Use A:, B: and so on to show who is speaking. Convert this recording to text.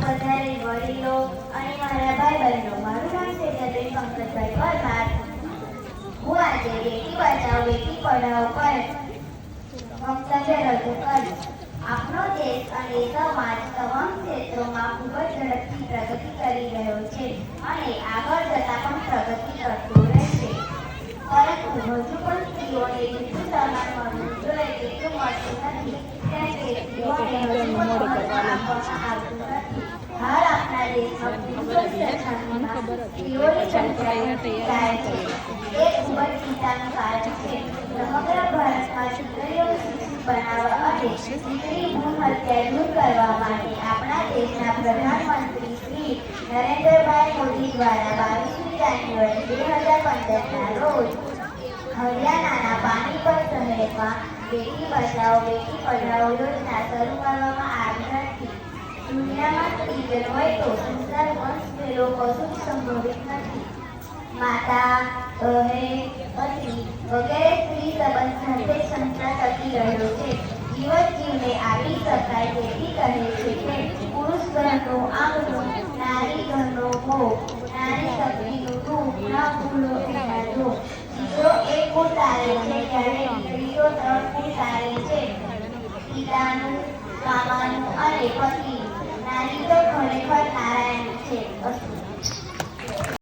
A: વડીલો અને મારા ભાઈ બહેનો મારું નામ છે જતીન પંકજભાઈ પરમાર. હું આજે બેટી બચાવ, બેટી પઢાવ પર વક્તવ્ય રજૂ કરીશ આપણો દેશ અને સમાજ તમામ ક્ષેત્રોમાં ખૂબ જ ઝડપથી પ્રગતિ કરી રહ્યો છે અને આગળ જતા પણ પ્રગતિ કરતો રહેશે. પરંતુ હજુ પણ સ્ત્રીઓને જેટલું સન્માન મળવું જોઈએ તેટલું મળતું નથી. પ્રધાનમંત્રી શ્રી નરેન્દ્રભાઈ મોદી દ્વારા બાવીસમી જાન્યુઆરી બે હજાર પંદરના રોજ હરિયાણાના પાણીપત શહેરમાં બેટી બચાવો, બેટી પઢાઓ યોજના શરૂ કરવામાં આવી હતી. દુનિયામાં સ્ત્રીજન હોય તો સંસાર વંશ ફેરો કશું સંભવિત નથી. માતા, બહેન પત્ની વગેરે સ્ત્રી સંબંધ સાથે સંસાર ટકી રહ્યો છે. જીવન જીવને આપી શકાય તેથી કહે છે કે પુરુષ ઘરનો આંગણું, નારી ઘરનો ભોગ, નારી તારે છે ત્યારે સ્ત્રીઓ કુળ તારે છે. પિતાનું મામાનું અને પતિ નારી તો